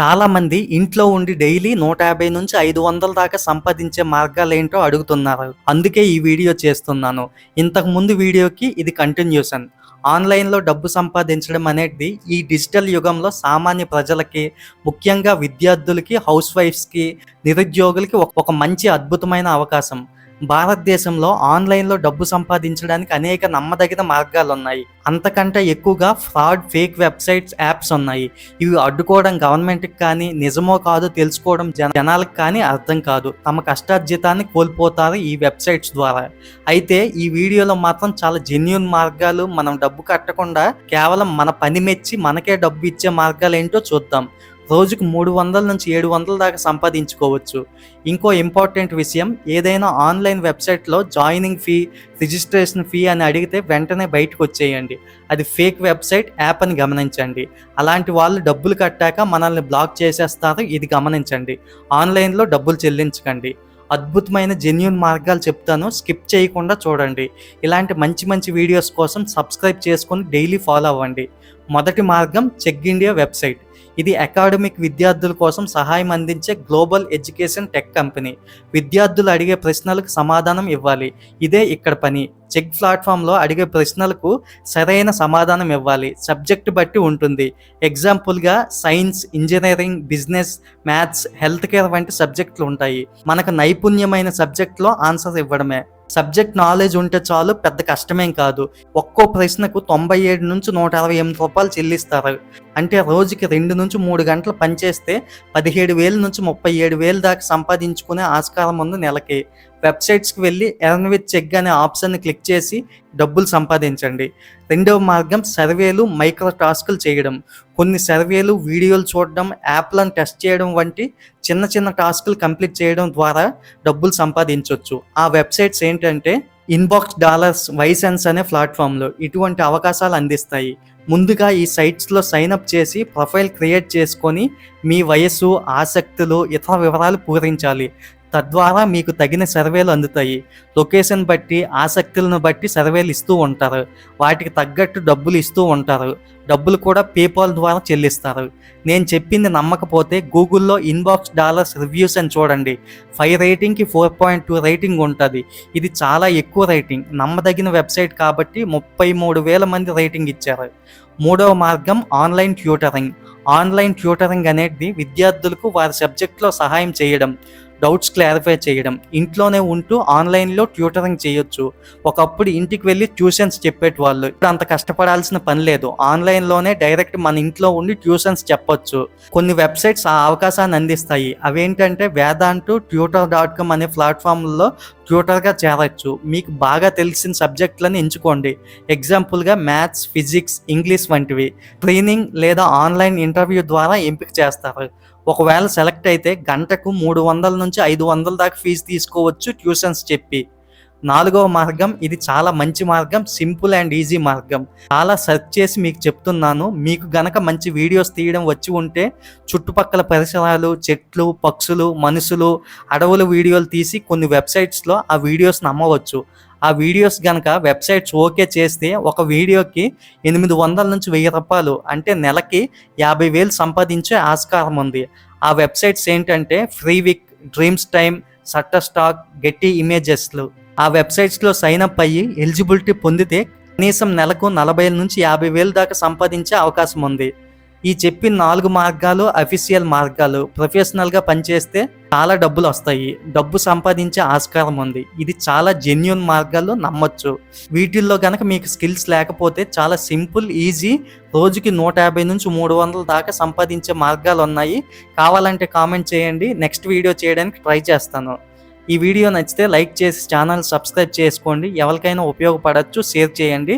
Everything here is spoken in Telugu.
చాలామంది ఇంట్లో ఉండి డైలీ నూట యాభై నుంచి ఐదు వందల దాకా సంపాదించే మార్గాలు ఏంటో అడుగుతున్నారు. అందుకే ఈ వీడియో చేస్తున్నాను. ఇంతకు ముందు వీడియోకి ఇది కంటిన్యూషన్. ఆన్లైన్లో డబ్బు సంపాదించడం అనేది ఈ డిజిటల్ యుగంలో సామాన్య ప్రజలకి ముఖ్యంగా విద్యార్థులకి హౌస్ వైఫ్స్కి నిరుద్యోగులకి ఒక- ఒక మంచి అద్భుతమైన అవకాశం. భారతదేశంలో ఆన్లైన్లో డబ్బు సంపాదించడానికి అనేక నమ్మదగిన మార్గాలు ఉన్నాయి అంతకంటే ఎక్కువగా ఫ్రాడ్ ఫేక్ వెబ్సైట్స్ యాప్స్ ఉన్నాయి. ఇవి అడ్డుకోవడం గవర్నమెంట్కి కానీ నిజమో కాదో తెలుసుకోవడం జన జనాలకు కానీ అర్థం కాదు. తమ కష్టార్జితాన్ని కోల్పోతారు ఈ వెబ్సైట్స్ ద్వారా. అయితే ఈ వీడియోలో మాత్రం చాలా జెన్యున్ మార్గాలు మనం డబ్బు కట్టకుండా కేవలం మన పని మెచ్చి మనకే డబ్బు ఇచ్చే మార్గాలు ఏంటో చూద్దాం. రోజుకు మూడు వందల నుంచి ఏడు వందల దాకా సంపాదించుకోవచ్చు. ఇంకో ఇంపార్టెంట్ విషయం ఏదైనా ఆన్లైన్ వెబ్సైట్లో జాయినింగ్ ఫీ రిజిస్ట్రేషన్ ఫీ అని అడిగితే వెంటనే బయటకు వచ్చేయండి. అది ఫేక్ వెబ్సైట్ యాప్ అని గమనించండి. అలాంటి వాళ్ళు డబ్బులు కట్టాక మనల్ని బ్లాక్ చేసేస్తారు ఇది గమనించండి. ఆన్లైన్లో డబ్బులు చెల్లించకండి. అద్భుతమైన జెన్యున్ మార్గాలు చెప్తాను స్కిప్ చేయకుండా చూడండి. ఇలాంటి మంచి మంచి వీడియోస్ కోసం సబ్స్క్రైబ్ చేసుకొని డైలీ ఫాలో అవ్వండి. మొదటి మార్గం చెక్ ఇండియా వెబ్సైట్. ఇది అకాడమిక్ విద్యార్థుల కోసం సహాయం అందించే గ్లోబల్ ఎడ్యుకేషన్ టెక్ కంపెనీ విద్యార్థులు అడిగే ప్రశ్నలకు సమాధానం ఇవ్వాలి. ఇదే ఇక్కడ పని. చెక్ ప్లాట్ఫామ్లో అడిగే ప్రశ్నలకు సరైన సమాధానం ఇవ్వాలి. సబ్జెక్ట్ బట్టి ఉంటుంది. ఎగ్జాంపుల్గా science engineering business maths health care వంటి సబ్జెక్టులు ఉంటాయి. మనకు నైపుణ్యమైన సబ్జెక్ట్లో ఆన్సర్ ఇవ్వడమే. సబ్జెక్ట్ నాలెడ్జ్ ఉంటే చాలు పెద్ద కష్టమేం కాదు. ఒక్కో ప్రశ్నకు తొంభై ఏడు నుంచి నూట అరవై ఎనిమిది రూపాయలు చెల్లిస్తారు. అంటే రోజుకి రెండు నుంచి మూడు గంటలు పనిచేస్తే పదిహేడు వేల నుంచి ముప్పై ఏడు వేలు దాకా సంపాదించుకునే ఆస్కారం ఉంది నెలకి. వెబ్సైట్స్కి వెళ్ళి ఎర్న్ విత్ చెక్ అనే ఆప్షన్ని క్లిక్ చేసి డబ్బులు సంపాదించండి. రెండవ మార్గం సర్వేలు మైక్రో టాస్కులు చేయడం. కొన్ని సర్వేలు వీడియోలు చూడడం యాప్లను టెస్ట్ చేయడం వంటి చిన్న చిన్న టాస్కులు కంప్లీట్ చేయడం ద్వారా డబ్బులు సంపాదించవచ్చు ఆ వెబ్సైట్స్ ఏంటంటే ఇన్బాక్స్ డాలర్స్ వైసెన్స్ అనే ప్లాట్ఫామ్లో ఇటువంటి అవకాశాలు అందిస్తాయి. ముందుగా ఈ సైట్స్లో సైన్అప్ చేసి ప్రొఫైల్ క్రియేట్ చేసుకొని మీ వయస్సు ఆసక్తులు ఇతర వివరాలు పూరించాలి. తద్వారా మీకు తగిన సర్వేలు అందుతాయి. లొకేషన్ బట్టి ఆసక్తులను బట్టి సర్వేలు ఇస్తూ ఉంటారు. వాటికి తగ్గట్టు డబ్బులు ఇస్తూ ఉంటారు. డబ్బులు కూడా పేపాల్ ద్వారా చెల్లిస్తారు. నేను చెప్పింది నమ్మకపోతే గూగుల్లో ఇన్బాక్స్ డాలర్స్ రివ్యూస్ అని చూడండి. ఫైవ్ రేటింగ్కి ఫోర్ పాయింట్ టూ రేటింగ్ ఉంటుంది. ఇది చాలా ఎక్కువ రేటింగ్. నమ్మదగిన వెబ్సైట్ కాబట్టి ముప్పై మూడు వేల మంది రేటింగ్ ఇచ్చారు. మూడవ మార్గం ఆన్లైన్ ట్యూటరింగ్. ఆన్లైన్ ట్యూటరింగ్ అనేది విద్యార్థులకు వారి సబ్జెక్ట్లో సహాయం చేయడం. డౌట్స్ క్లారిఫై చేయడం ఇంట్లోనే ఉంటూ ఆన్లైన్లో ట్యూటరింగ్ చేయొచ్చు. ఒకప్పుడు ఇంటికి వెళ్ళి ట్యూషన్స్ చెప్పేటివాళ్ళు ఇప్పుడు అంత కష్టపడాల్సిన పని లేదు. ఆన్లైన్లోనే డైరెక్ట్ మన ఇంట్లో ఉండి ట్యూషన్స్ చెప్పొచ్చు. కొన్ని వెబ్సైట్స్ ఆ అవకాశాన్ని అందిస్తాయి. అవేంటంటే వేదాంటు ట్యూటర్ డాట్ కామ్ అనే ప్లాట్ఫామ్లో ట్యూటర్గా చేరచ్చు. మీకు బాగా తెలిసిన సబ్జెక్టులను ఎంచుకోండి. ఎగ్జాంపుల్గా మ్యాథ్స్ ఫిజిక్స్ ఇంగ్లీష్ వంటివి. ట్రైనింగ్ లేదా ఆన్లైన్ ఇంటర్వ్యూ ద్వారా ఎంపిక చేస్తారు. ఒకవేళ సెలెక్ట్ అయితే గంటకు మూడు వందల నుంచి ఐదు వందల దాకా ఫీజు తీసుకోవచ్చు ట్యూషన్స్ చెప్పి. నాలుగవ మార్గం ఇది చాలా మంచి మార్గం సింపుల్ అండ్ ఈజీ మార్గం. చాలా సెర్చ్ చేసి మీకు చెప్తున్నాను. మీకు గనక మంచి వీడియోస్ తీయడం వచ్చి ఉంటే చుట్టుపక్కల పరిసరాలు చెట్లు పక్షులు మనుషులు అడవుల వీడియోలు తీసి కొన్ని వెబ్సైట్స్లో ఆ వీడియోస్ని అమ్మవచ్చు ఆ వీడియోస్ గనక వెబ్సైట్స్ ఓకే చేస్తే ఒక వీడియోకి ఎనిమిది వందల నుంచి వెయ్యి రూపాయలు అంటే నెలకి యాభై వేలు సంపాదించే ఆస్కారం ఉంది. ఆ వెబ్సైట్స్ ఏంటంటే Freepik Dreamstime Shutterstock Getty ఇమేజెస్లు. ఆ వెబ్సైట్స్లో సైన్ అప్ అయ్యి ఎలిజిబిలిటీ పొందితే కనీసం నెలకు నలభై నుంచి యాభై వేలు దాకా సంపాదించే అవకాశం ఉంది. ఈ చెప్పిన నాలుగు మార్గాలు అఫీషియల్ మార్గాలు. ప్రొఫెషనల్గా పనిచేస్తే చాలా డబ్బులు వస్తాయి. డబ్బు సంపాదించే ఆస్కారం ఉంది. ఇది చాలా జెన్యున్ మార్గాలు నమ్మొచ్చు. వీటిల్లో కనుక మీకు స్కిల్స్ లేకపోతే చాలా సింపుల్ ఈజీ రోజుకి నూట యాభై నుంచి మూడు వందల దాకా సంపాదించే మార్గాలు ఉన్నాయి. కావాలంటే కామెంట్ చేయండి. నెక్స్ట్ వీడియో చేయడానికి ట్రై చేస్తాను. ఈ వీడియో నచ్చితే లైక్ చేసి ఛానల్ సబ్స్క్రైబ్ చేసుకోండి. ఎవరికైనా ఉపయోగపడచ్చు షేర్ చేయండి.